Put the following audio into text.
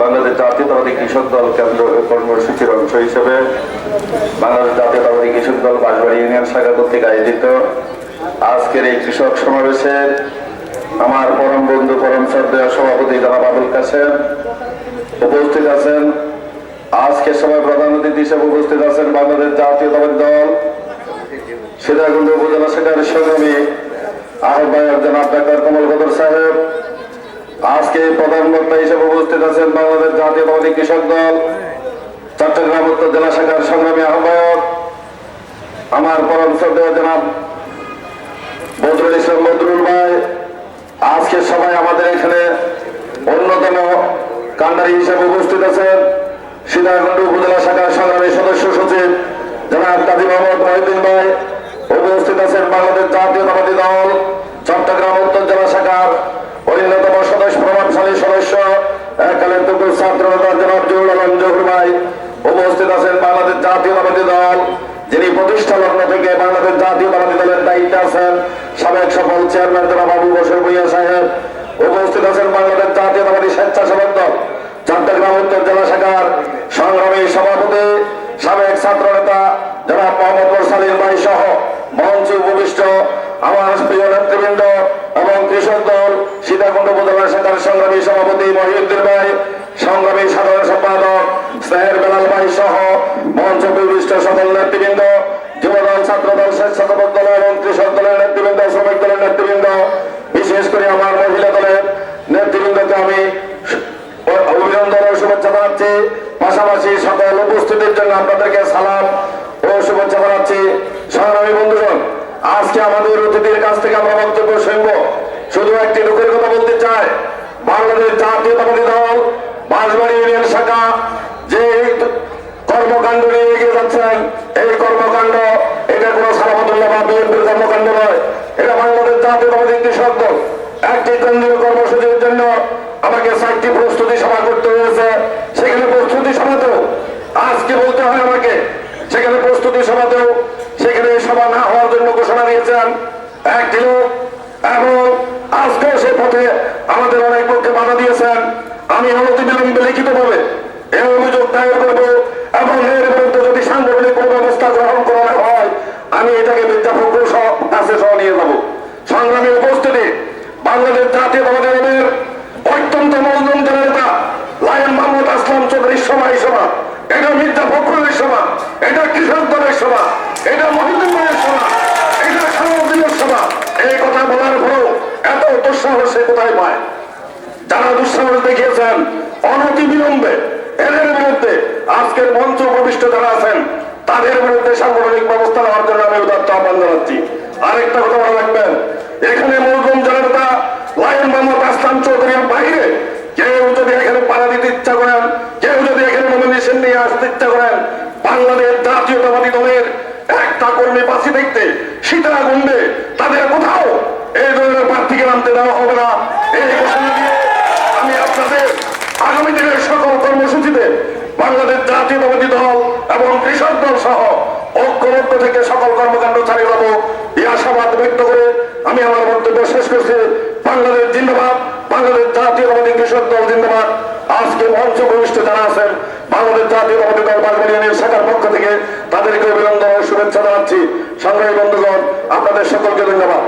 বাংলাদেশ জাতীয়তাবাদী কৃষক দল কেন্দ্র কর্মসূচির অংশ হিসেবে বাংলাদেশ জাতীয়তাবাদী কৃষক দল বাঁশবাড়ি ইউনিয়ন শাখা কর্তৃক আয়োজিত আজকের এই কৃষক সমাবেশের আমার পরম বন্ধু, পরম শ্রদ্ধেয় সভাপতি জনাব আবুল কাসেম উপস্থিত আছেন। আজকে সভায় প্রধান অতিথি হিসেবে উপস্থিত আছেন বাংলাদেশ জাতীয়তাবাদী দল সীতাকুণ্ড উপজেলা শাখার সংগ্রামী আহ্বায়ক জনাব ডাক্তার কমল কদর সাহেব। আজকে প্রধান বক্তা হিসেবে উপস্থিত আছেন বাংলাদেশ জাতীয়তাবাদী কৃষক দল। চট্টগ্রাম উত্তর জেলা শাখার সংগ্রামী আহ্বায়ক, আমার পরম শ্রদ্ধেয় জনাব বদরুল ইসলাম বদরুল ভাই। আজকে সবাই আমাদের এখানে অন্যতম কান্ডারি হিসেবে উপস্থিত আছেন। সীতাকুণ্ড উপজেলা শাখার সংগ্রামী সদস্য সচিব জনাব কাজী মোহাম্মদ মহিউদ্দিন ভাই উপস্থিত আছেন বাংলাদেশ জাতীয়তাবাদী দল চট্টগ্রাম উত্তর জেলা শাখার অন্যতম সদস্য প্রভাবশালী সদস্য এককালীন তুকুর ছাত্র নেতা জনাব জহুর আলম জহুর ভাই উপস্থিত আছেন বাংলাদেশ জাতীয়তাবাদী দল, যিনি প্রতিষ্ঠা লগ্ন থেকে বাংলাদেশ জাতীয়তাবাদী দলের দায়িত্বে আছেন, সাবেক সফল চেয়ারম্যান জনাব আবু বসর ভুইয়া সাহেব। উপস্থিত আছেন বাংলাদেশ জাতীয়তাবাদী স্বেচ্ছাসেবক দল, চট্টগ্রাম উত্তর জেলা শাখার সংগ্রামী সভাপতি, সাবেক ছাত্র নেতা জনাব মোহাম্মদ মোরসালিম ভাই সহ মঞ্চে উপবিষ্ট আমার প্রিয় নেতৃবৃন্দ এবং কৃষক দল, সীতাকুণ্ড উপজেলা শাখার সংগ্রামী সভাপতি মহিউদ্দিন ভাই, সংগ্রামী সাধারণ সম্পাদক স্নেহের বেলাল ভাই সহ মঞ্চ উপবিষ্ট সকল নেতৃবৃন্দ যুবদল ছাত্রদল স্বেচ্ছাসেবক দল এবং কৃষক দলের নেতৃবৃন্দ শ্রমিক দলের নেতৃবৃন্দ বিশেষ করে আমার মহিলা দলের নেতৃবৃন্দকে আমি অভিনন্দন ও শুভেচ্ছা জানাচ্ছি। পাশাপাশি সকল উপস্থিতির জন্য আপনাদেরকে সালাম ও শুভেচ্ছা জানাচ্ছি। সংগ্রামী বন্ধুগণ, আজকে আমাদের অতিথির কাছ থেকে আমরা বক্তব্য শুনব। শুধু একটি লোকের কথা বলতে চাই, বাংলাদেশ জাতীয়তাবাদী দল, বাঁশবাড়ি ইউনিয়ন শাখা, যে কর্মকাণ্ড নিয়ে এগিয়ে যাচ্ছেন, এই কর্মকাণ্ড, এটা কোনো সালামতুল্লাহ বা বিএনপির কর্মকাণ্ড নয়। এটা বাংলাদেশ জাতীয়তাবাদী কৃষক দল একটি কেন্দ্রীয় কর্মসূচির জন্য চারটি প্রস্তুতি সভা করতে হয়েছে। সেখানে প্রস্তুতি সভাতেও আজকে বলতে হয় আমাকে, সেখানে প্রস্তুতি সভাতেও সেখানে সভা না হওয়ার জন্য ঘোষণা দিয়েছেন একটি লোক এবং আজকেও সে পথে আমাদের অনেক পক্ষে বাধা দিয়েছেন। আমি অনতি বিলম্বে লিখিত ভাবে এই অভিযোগ দায়ের করব এবং এর বিরুদ্ধে যদি সাংগঠনিক কোনো ব্যবস্থা গ্রহণ করা হয়, আমি এটাকে সহ কাছে সহ নিয়ে যাব। সংগ্রামী উপস্থিতি, বাংলাদেশ জাতীয়তাবাদী দলের অত্যন্ত মজলুম জনতা লায়ন মাহমুদ আসলাম চৌধুরীর সভা এই সভা এটা মির্জা ফখরুলের সভা এটা কৃষক দলের সভা এটা মহিন্দুর ভাইয়ের সভা এটা সামগ্রিক সভা এই কথা বলার পরও এত দুঃসাহস সে কোথায় পায়? যারা দুঃসাহস দেখিয়েছেন, অনতি বিলম্বে, এদের বিরুদ্ধে আজকের মঞ্চ উপবিষ্ট যারা আছেন, তাদের বিরুদ্ধে সাংগঠনিক ব্যবস্থা নেওয়ার জন্য আমি উদাত্ত আহ্বান জানাচ্ছি। আরেকটা কথা মনে রাখবেন, এখানে মূলগম জনতা লায়ন মোহাম্মদ আসলাম চৌধুরীর বাইরে কেউ যদি এখানে পাড়া দিতে ইচ্ছা করেন, কেউ যদি এখানে নমিনেশন নিয়ে আসতে ইচ্ছা করেন, বাংলাদেশ জাতীয়তাবাদী দলের একটা কর্মী বাঁচি দেখতে সীতারা গুন্ডে তাদের কোথাও এই ধরনের প্রার্থীকে নামতে দেওয়া হবে না। এই ঘোষণা দিয়ে আমি আপনাদের আগামী দিনের সকল কর্মসূচিতে বাংলাদেশ জাতীয়তাবাদী দল এবং কৃষক দল সহ ঐক্যবদ্ধ থেকে সকল কর্মকাণ্ড চালিয়ে যাব। এই আশাবাদ ব্যক্ত করে আমি আমার বক্তব্য শেষ করছি। বাংলাদেশ জিন্দাবাদ, বাংলাদেশ জাতীয়তাবাদী কৃষক দল জিন্দাবাদ। আজকে মঞ্চ ভূমিষ্ঠ যারা আছেন, বাংলাদেশ জাতীয়তাবাদী দল বাগবাড়িয়ানের শাখার পক্ষ থেকে তাদেরকে অভিনন্দন ও শুভেচ্ছা জানাচ্ছি। সংগ্রামী বন্ধুগণ, আপনাদের সকলকে ধন্যবাদ।